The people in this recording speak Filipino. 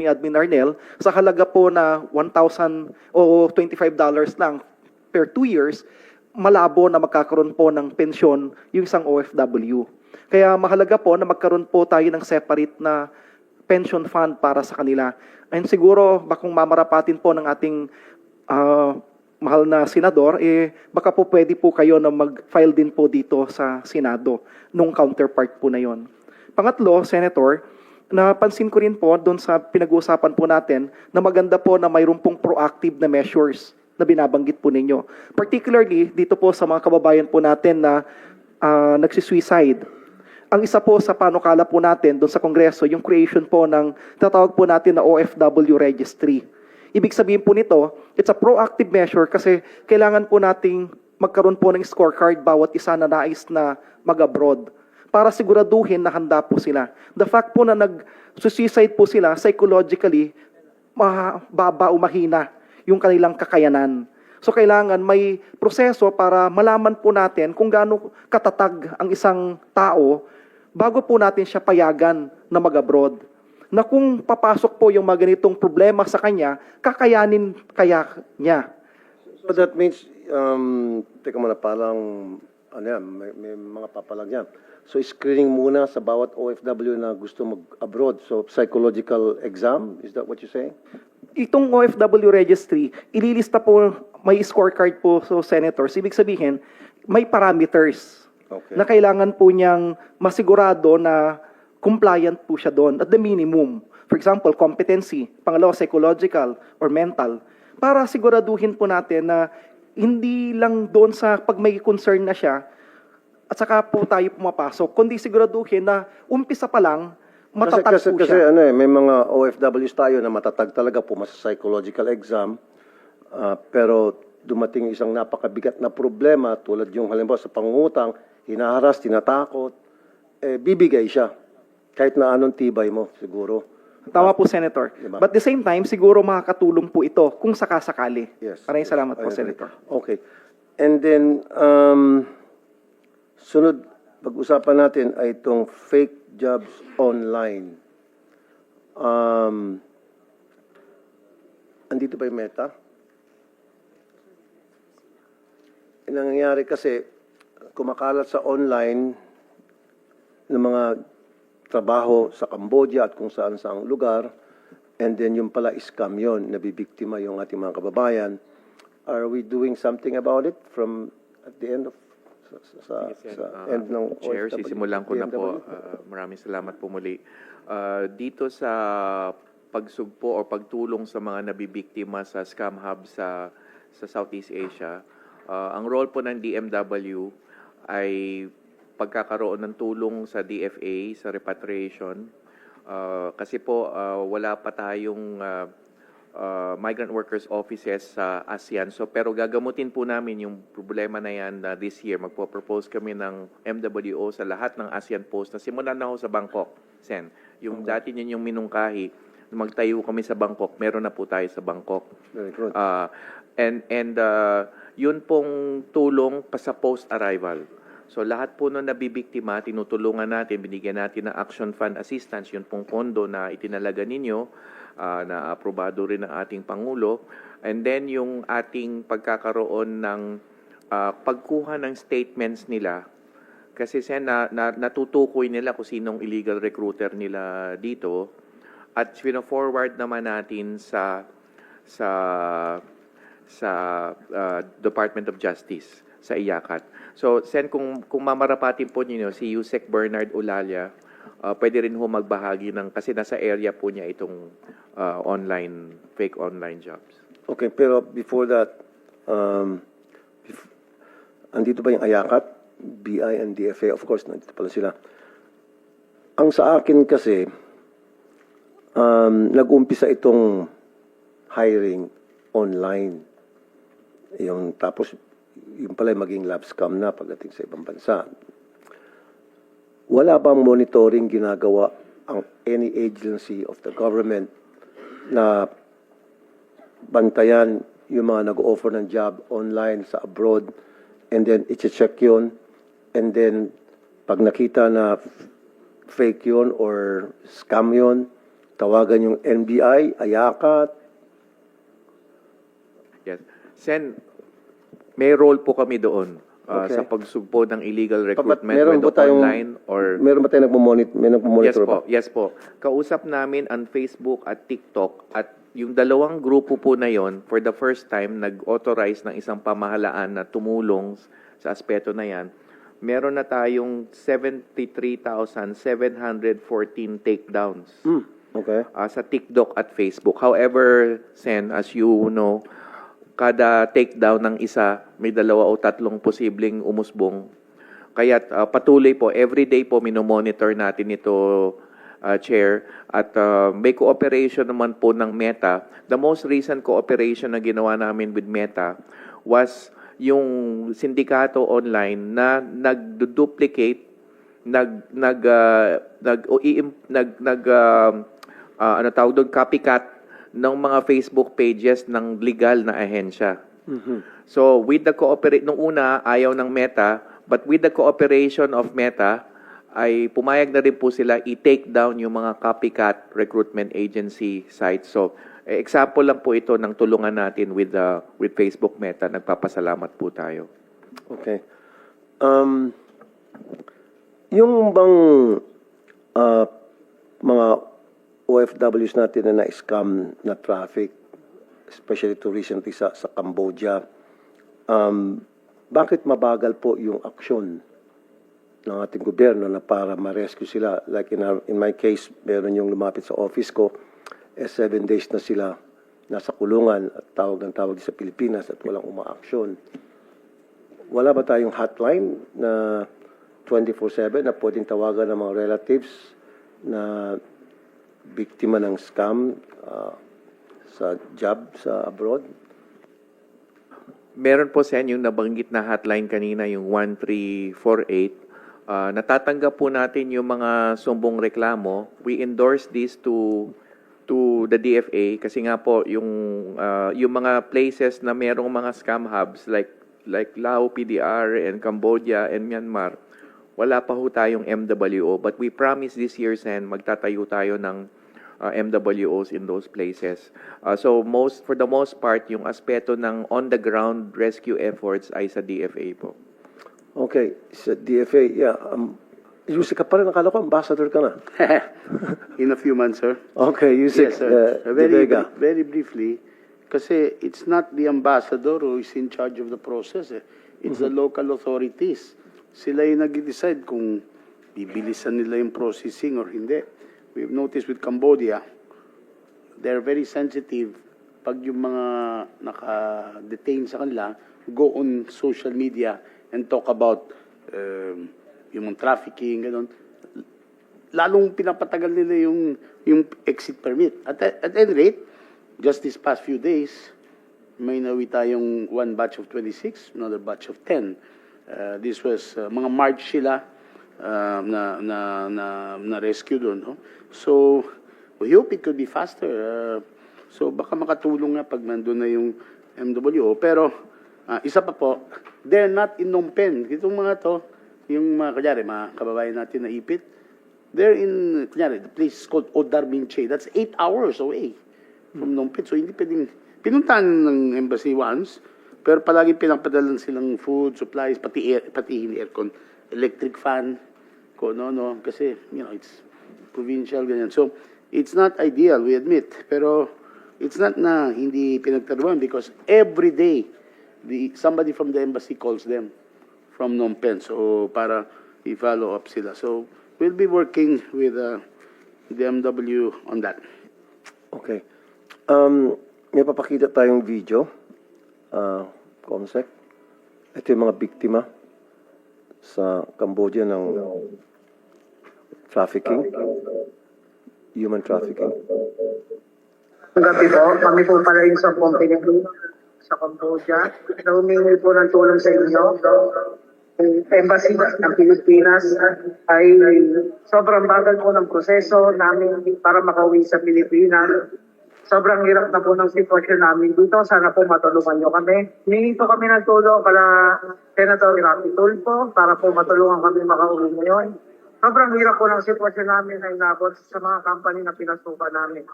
ni Admin Arnel sa halaga po na 1,000 o $25 lang per two years, malabo na magkakaroon po ng pensyon yung isang OFW. Kaya mahalaga po na magkaroon po tayo ng separate na pension fund para sa kanila. And siguro, bakong mamarapatin po ng ating ah, mahal na senador, eh, baka po pwede po kayo na mag-file din po dito sa Senado nung counterpart po na yon. Pangatlo, Senator, napansin ko rin po doon sa pinag-uusapan po natin na maganda po na mayroon pong proactive na measures na binabanggit po ninyo. Particularly dito po sa mga kababayan po natin na ah, nagsisuicide. Ang isa po sa panukala po natin doon sa Kongreso, yung creation po ng tatawag po natin na OFW Registry. Ibig sabihin po nito, it's a proactive measure kasi kailangan po nating magkaroon po ng scorecard bawat isa na nais na mag-abroad para siguraduhin na handa po sila. The fact po na nag-suicide po sila psychologically, mababa o mahina yung kanilang kakayanan. So kailangan may proseso para malaman po natin kung gaano katatag ang isang tao bago po natin siya payagan na mag-abroad. Na kung papasok po yung mga ganitong problema sa kanya, kakayanin kaya niya. So that means, um, teka muna, parang, ano yan, may, may mga papalag yan. So screening muna sa bawat OFW na gusto mag-abroad. So psychological exam, is that what you're saying? Itong OFW registry, ililista po, may scorecard po so senators. Ibig sabihin, may parameters Okay. na kailangan po niyang masigurado na compliant po siya doon at the minimum. For example, competency, pangalawa, psychological or mental. Para siguraduhin po natin na hindi lang doon sa pag may concern na siya at saka po tayo pumapasok, kundi siguraduhin na umpisa pa lang, matatag kasi, po kasi, siya. ano eh, may mga OFWs tayo na matatag talaga po sa psychological exam. Ah, pero dumating isang napakabigat na problema tulad yung halimbawa sa pangungutang, hinaharas, tinatakot, eh, bibigay siya. Kahit na anong tibay mo, siguro. Tama po, Senator. Diba? But at the same time, siguro makakatulong po ito kung sakasakali. Yes. Maraming salamat po. Senator. Okay. And then, um, sunod, pag-usapan natin ay itong fake jobs online. Um, andito ba yung meta? Ang nangyayari kasi, kumakalat sa online ng mga trabaho sa Cambodia at kung saan saang lugar, and then yung pala scam yun, nabibiktima yung ating mga kababayan. Are we doing something about it from at the end of sa, sa, sa Uh, end ng Chair, OFW, sisimulan ko na po. Uh, maraming salamat po muli. Uh, dito sa pagsugpo o pagtulong sa mga nabibiktima sa scam hub sa sa Southeast Asia, uh, ang role po ng DMW ay pagkakaroon ng tulong sa DFA sa repatriation. Uh, kasi po uh, wala pa tayong uh, uh, migrant workers offices sa ASEAN. So pero gagamutin po namin yung problema na yan na this year. Magpo-propose kami ng MWO sa lahat ng ASEAN post na simulan na ho sa Bangkok, Sen. Yung dati niyo yung minungkahi, magtayo kami sa Bangkok, meron na po tayo sa Bangkok. Very good. Ah, and and uh, yun pong tulong pa sa post-arrival. So lahat po nung nabibiktima, tinutulungan natin, binigyan natin ng Action Fund Assistance, yun pong pondo na itinalaga ninyo, ah, na aprobado rin ng ating Pangulo. And then yung ating pagkakaroon ng ah, pagkuha ng statements nila, kasi sen na, na, natutukoy nila kung sinong illegal recruiter nila dito at forward naman natin sa sa sa uh, Department of Justice sa Iyakat. So, Sen, kung, kung mamarapatin po ninyo si Yusek Bernard Ulalia, uh, pwede rin ho magbahagi ng, kasi nasa area po niya itong uh, online, fake online jobs. Okay, pero before that, um, bef- andito ba yung Ayakat? BI and DFA, of course, nandito pala sila. Ang sa akin kasi, um, nag-umpisa itong hiring online. Yung, tapos, yung pala maging lab scam na pagdating sa ibang bansa. Wala bang monitoring ginagawa ang any agency of the government na bantayan yung mga nag-offer ng job online sa abroad and then i-check yun and then pag nakita na fake yun or scam yun, tawagan yung NBI, Ayakat, Yes. Sen, may role po kami doon uh, Okay. sa pagsugpo ng illegal recruitment meron whether ba tayong- online or meron ba tayo nagmamonitor, may Yes nagmamonitor po, ba? yes po. Kausap namin on Facebook at TikTok at yung dalawang grupo po na yon for the first time nag-authorize ng isang pamahalaan na tumulong sa aspeto na yan. Meron na tayong 73,714 takedowns Hmm, okay. uh, sa TikTok at Facebook. However, Sen, as you know, kada takedown ng isa, may dalawa o tatlong posibleng umusbong. Kaya uh, patuloy po, everyday po minomonitor natin ito, uh, Chair. At uh, may cooperation naman po ng Meta. The most recent cooperation na ginawa namin with Meta was yung sindikato online na nag-duplicate nag nag ah, nag o nag nag um, ah, ano tawag doon copycat ng mga Facebook pages ng legal na ahensya. So with the cooperate nung una ayaw ng Meta but with the cooperation of Meta ay pumayag na rin po sila i-take down yung mga copycat recruitment agency sites. So eh, example lang po ito ng tulungan natin with the with Facebook Meta. Nagpapasalamat po tayo. Okay. Um, yung bang ah, mga OFWs natin na na-scam na traffic, especially to recently sa, sa Cambodia, um, bakit mabagal po yung aksyon ng ating gobyerno na para ma-rescue sila? Like in, our, in my case, meron yung lumapit sa office ko, eh seven days na sila nasa kulungan at tawag ng tawag sa Pilipinas at walang umaaksyon wala ba tayong hotline na 24/7 na pwedeng tawagan ng mga relatives na biktima ng scam ah, sa job sa abroad? Meron po sa yung nabanggit na hotline kanina, yung 1348. Ah, natatanggap po natin yung mga sumbong reklamo. We endorse this to to the DFA kasi nga po yung ah, yung mga places na merong mga scam hubs like like Lao PDR and Cambodia and Myanmar wala pa ho tayong MWO but we promise this year sen magtatayo tayo ng uh, MWOs in those places. Uh, so most for the most part yung aspeto ng on the ground rescue efforts ay sa DFA po. Okay, sa DFA, yeah. Um, Yusik ka pa rin, akala ko ambassador ka na. In a few months, sir. Okay, Yusik Yes, sir. uh, very, Vega. very briefly, kasi it's not the ambassador who is in charge of the process. Eh. It's the local authorities. Sila yung nag-decide kung bibilisan nila yung processing or hindi. We've noticed with Cambodia, they're very sensitive pag yung mga naka-detain sa kanila, go on social media and talk about um, mga trafficking, gano'n lalong pinapatagal nila yung yung exit permit. At at any rate, just this past few days, may nawi tayong one batch of 26, another batch of 10. Uh, this was uh, mga March sila uh, na na na na rescue doon, no? So, we hope it could be faster. Uh, so baka makatulong nga pag nandun na yung MWO, pero ah, isa pa po, they're not in Phnom Penh. Itong mga to, yung mga kunyari, mga kababayan natin na ipit, They're in, kunyari, the place is called Odar Minche. That's eight hours away from Phnom Penh. So, hindi pwedeng, pinuntahan ng embassy once, pero palagi pinapadalan silang food, supplies, pati, air, pati hindi aircon, electric fan, kung no, no, kasi, you know, it's provincial, ganyan. So, it's not ideal, we admit, pero it's not na hindi pinagtaruan because every day, the, somebody from the embassy calls them from Phnom Penh. So, para i-follow up sila. So, we'll be working with uh, the MW on that. Okay. Um, may papakita tayong video, uh, Comsec. Ito yung mga biktima sa Cambodia ng trafficking, human trafficking. Gabi po, kami po pala yung sa Pompenedo sa Cambodia. Na humingi po ng tulong sa inyo. Embassy ng Pilipinas ay sobrang bagal po ng proseso namin para makauwi sa Pilipinas. Sobrang hirap na po ng sitwasyon namin dito. Sana po matulungan nyo kami. Humingi po kami ng tulong kala Senator Rapi Tulfo para po matulungan kami makauwi ngayon. sobrang hirap po ng sitwasyon namin na inabot sa mga company na pinasukan namin.